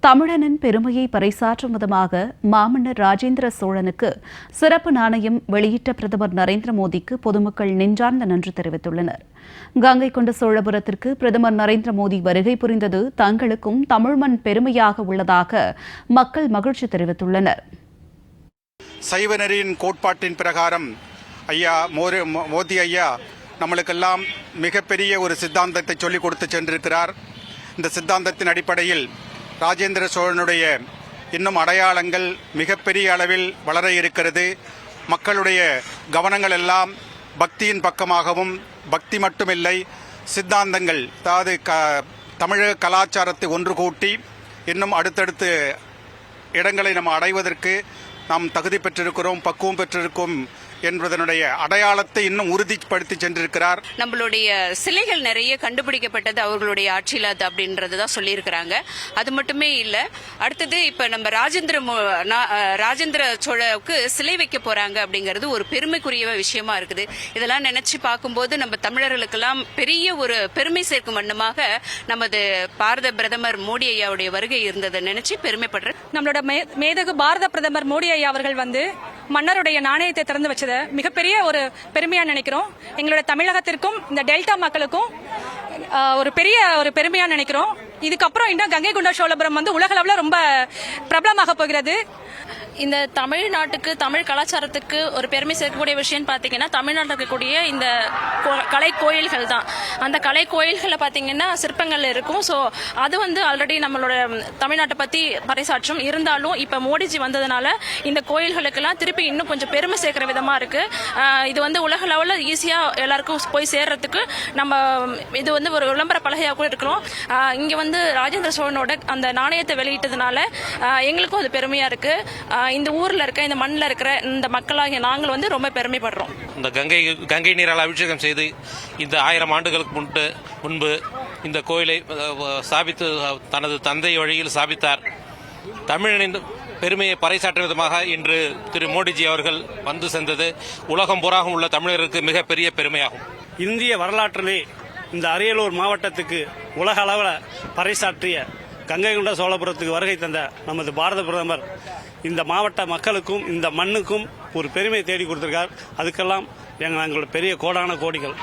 தமிழனின் பெருமையை பறைசாற்றும் விதமாக மாமன்னர் ராஜேந்திர சோழனுக்கு சிறப்பு நாணயம் வெளியிட்ட பிரதமர் நரேந்திர மோடிக்கு பொதுமக்கள் நெஞ்சார்ந்த நன்றி தெரிவித்துள்ளனர். கங்கை கொண்ட சோழபுரத்திற்கு பிரதமர் நரேந்திர மோடி வருகை புரிந்தது தங்களுக்கும் தமிழ்மண் பெருமையாக உள்ளதாக மக்கள் மகிழ்ச்சி தெரிவித்துள்ளனர். சைவநெறியின் கோட்பாட்டின் பிரகாரம் ஐயா மோரு- மோ- மோதி ஐயா நம்மளுக்கெல்லாம் மிகப்பெரிய ஒரு சித்தாந்தத்தை சொல்லிக் கொடுத்து சென்றிருக்கிறார். இந்த சித்தாந்தத்தின் அடிப்படையில் ராஜேந்திர சோழனுடைய இன்னும் அடையாளங்கள் மிகப்பெரிய அளவில் வளர இருக்கிறது. மக்களுடைய கவனங்கள் எல்லாம் பக்தியின் பக்கமாகவும் பக்தி மட்டுமில்லை சித்தாந்தங்கள் அதாவது க தமிழக கலாச்சாரத்தை ஒன்று கூட்டி இன்னும் அடுத்தடுத்து இடங்களை நம்ம அடைவதற்கு நாம் தகுதி பெற்றிருக்கிறோம் பக்குவம் பெற்றிருக்கும் என்பதனுடைய அடையாளத்தை இன்னும் உறுதிப்படுத்தி சென்றிருக்கிறார். நம்மளுடைய சிலைகள் நிறைய கண்டுபிடிக்கப்பட்டது அவர்களுடைய ஆட்சியில் அது அப்படின்றது தான் சொல்லியிருக்கிறாங்க. அது மட்டுமே இல்லை அடுத்தது இப்போ நம்ம ராஜேந்திர ராஜேந்திர சோழவுக்கு சிலை வைக்க போறாங்க அப்படிங்கிறது ஒரு பெருமைக்குரிய விஷயமா இருக்குது. இதெல்லாம் நினைச்சு பார்க்கும்போது நம்ம தமிழர்களுக்கெல்லாம் பெரிய ஒரு பெருமை சேர்க்கும் வண்ணமாக நமது பாரத பிரதமர் மோடி ஐயாவுடைய வருகை இருந்ததை நினைச்சு பெருமைப்படுறேன். நம்மளோட மே- மேதகு பாரத பிரதமர் மோடி ஐயா அவர்கள் வந்து மன்னருடைய நாணயத்தை திறந்து வச்சதை மிகப்பெரிய ஒரு பெருமையா நினைக்கிறோம். எங்களோட தமிழகத்திற்கும் இந்த டெல்டா மக்களுக்கும் ஒரு பெரிய ஒரு பெருமையா நினைக்கிறோம். இதுக்கப்புறம் இன்னும் கங்கை கொண்ட சோழபுரம் வந்து உலக அளவில் ரொம்ப பிரபலமாக போகிறது. இந்த தமிழ்நாட்டுக்கு தமிழ் கலாச்சாரத்துக்கு ஒரு பெருமை சேர்க்கக்கூடிய விஷயம் பார்த்தீங்கன்னா தமிழ்நாட்டில் இருக்கக்கூடிய இந்த கோ- கலை கோயில்கள் தான். அந்த கலை கோயில்களில் பார்த்தீங்கன்னா சிற்பங்கள் இருக்கும். ஸோ அது வந்து ஆல்ரெடி நம்மளோட தமிழ்நாட்டை பற்றி பறைசாற்றும். இருந்தாலும் இப்போ மோடிஜி வந்ததுனால இந்த கோயில்களுக்கெல்லாம் திருப்பி இன்னும் கொஞ்சம் பெருமை சேர்க்குற விதமாக இருக்குது இது வந்து உலக லெவலில் ஈஸியாக எல்லாருக்கும் போய் சேர்றதுக்கு நம்ம இது வந்து ஒரு விளம்பர பலகையாக கூட இருக்கிறோம். இங்கே வந்து ராஜேந்திர சோழனோட அந்த நாணயத்தை வெளியிட்டதுனால எங்களுக்கும் அது பெருமையாக இருக்குது இந்த ஊரில் இருக்க இந்த மண்ணில் இருக்கிற இந்த மக்களாகிய நாங்கள் வந்து ரொம்ப பெருமைப்படுறோம். இந்த கங்கை கங்கை நீரால் அபிஷேகம் செய்து இந்த ஆயிரம் ஆண்டுகளுக்கு முன்பு முன்பு இந்த கோயிலை ஸ்தாபித்து அஹ், தனது தந்தை வழியில் ஸ்தாபித்தார் தமிழனின் பெருமையை பறைசாற்றும் விதமாக இன்று திரு மோடிஜி அவர்கள் வந்து சென்றது. உலகம் புறாகும் உள்ள தமிழருக்கு மிகப்பெரிய பெருமையாகும். இந்திய வரலாற்றிலே இந்த அரியலூர் மாவட்டத்துக்கு உலக அளவில் பறைசாற்றிய கங்கை கொண்ட சோழபுரத்துக்கு வருகை தந்த நமது பாரத பிரதமர் இந்த மாவட்ட மக்களுக்கும் இந்த மண்ணுக்கும் ஒரு பெருமை தேடி கொடுத்திருக்கார். அதுக்கெல்லாம் எங்கள் எங்களோட பெரிய கோடான கோடிகள்.